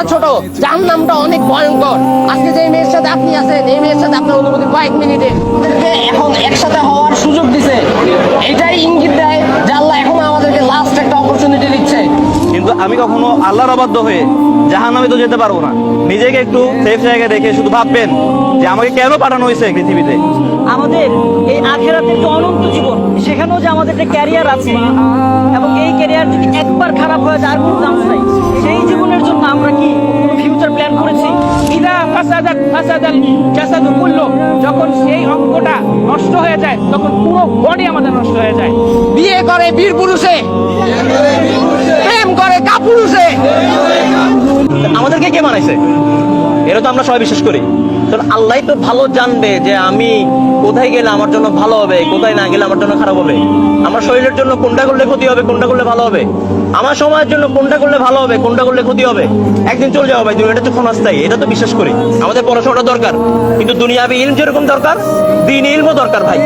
দেখা ছোট। যার নামটা অনেক ভয়ঙ্কর। আজকে যে মেয়ের সাথে আপনি আছেন এই মেয়ের সাথে আপনার অনুমতি কয়েক মিনিটে। এখন একসাথে হওয়ার সুযোগ দিছে। এটাই ইঙ্গিত দেয় যে আল্লাহ এখন আমাদেরকে লাস্ট একটা অপরচুনিটি দিচ্ছে। কিন্তু আমি কখনো আল্লাহর অবাধ্য হয়ে জাহান নামে তো যেতে পারব না। নিজেকে একটু সেফ জায়গায় রেখে শুধু ভাববেন যে আমাকে কেন পাঠানো হয়েছে পৃথিবীতে? আমাদের এই আখেরাতের যে অনন্ত জীবন সেখানেও যে আমাদের একটা ক্যারিয়ার আছে এবং এই ক্যারিয়ার যদি একবার খারাপ হয়ে যায় আর কোনো চান্স নাই। ফাসাদাত ফাসাদাল জাসাদু কুল্লু যখন সেই অঙ্গটা নষ্ট হয়ে যায় তখন পুরো বডি আমাদের নষ্ট হয়ে যায়। বিয়ে করে বীর পুরুষে প্রেম করে কাপুরুষে। আমাদেরকে কে মানাইছে এটা তো আমরা সবাই বিশ্বাস করি। আল্লাহ তো ভালো জানবে যে আমি কোথায় গেলে আমার জন্য ভালো হবে, কোথায় না গেলে আমার জন্য খারাপ হবে। আমার শরীরের জন্য কোনটা করলে ক্ষতি হবে, কোনটা করলে ভালো হবে? আমার সময়ের জন্য কোনটা করলে ভালো হবে, কোনটা করলে ক্ষতি হবে? একদিন চলে যাব ভাই এটা তো ক্ষণস্থায়ী, এটা তো বিশ্বাস করি। আমাদের পড়াশোনাটা দরকার, কিন্তু দুনিয়াবি ইলম যেরকম দরকার, দিন ইলমও দরকার ভাই।